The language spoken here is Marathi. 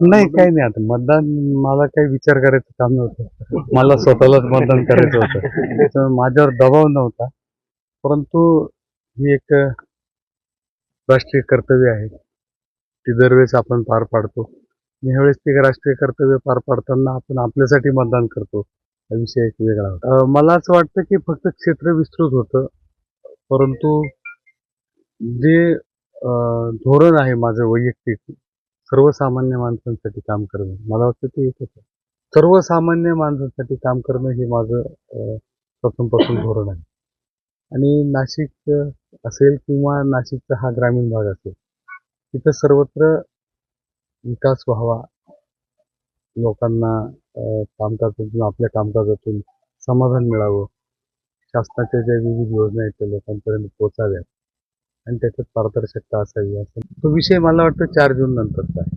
नाही काही नाही आता. मतदान मला काही विचार करायचं काम नव्हतं. मला स्वतःलाच मतदान करायचं होतं. त्याच्यामुळे माझ्यावर दबाव नव्हता. परंतु ही एक राष्ट्रीय कर्तव्य आहे. ती दरवेळेस आपण पार पाडतो. ह्यावेळेस ते राष्ट्रीय कर्तव्य पार पाडताना आपण आपल्यासाठी मतदान करतो. हा विषय एक वेगळा होता. मला असं वाटतं की फक्त क्षेत्र विस्तृत होतं. परंतु जे धोरण आहे माझं वैयक्तिक सर्वसामान्य माणसांसाठी काम करणं. मला वाटतं ते एकच आहे. सर्वसामान्य माणसांसाठी काम करणं हे माझं अं, प्रथमपासून धोरण आहे. आणि नाशिक असेल किंवा नाशिकचा हा ग्रामीण भाग असेल तिथं सर्वत्र विकास व्हावा. लोकांना कामकाजातून आपल्या कामकाजातून समाधान मिळावं. शासनाच्या ज्या विविध योजना आहेत त्या लोकांपर्यंत पोचाव्यात. आणि त्याच्यात पारदर्शकता असावी असं. तो विषय मला वाटतं चार जून नंतरचा आहे.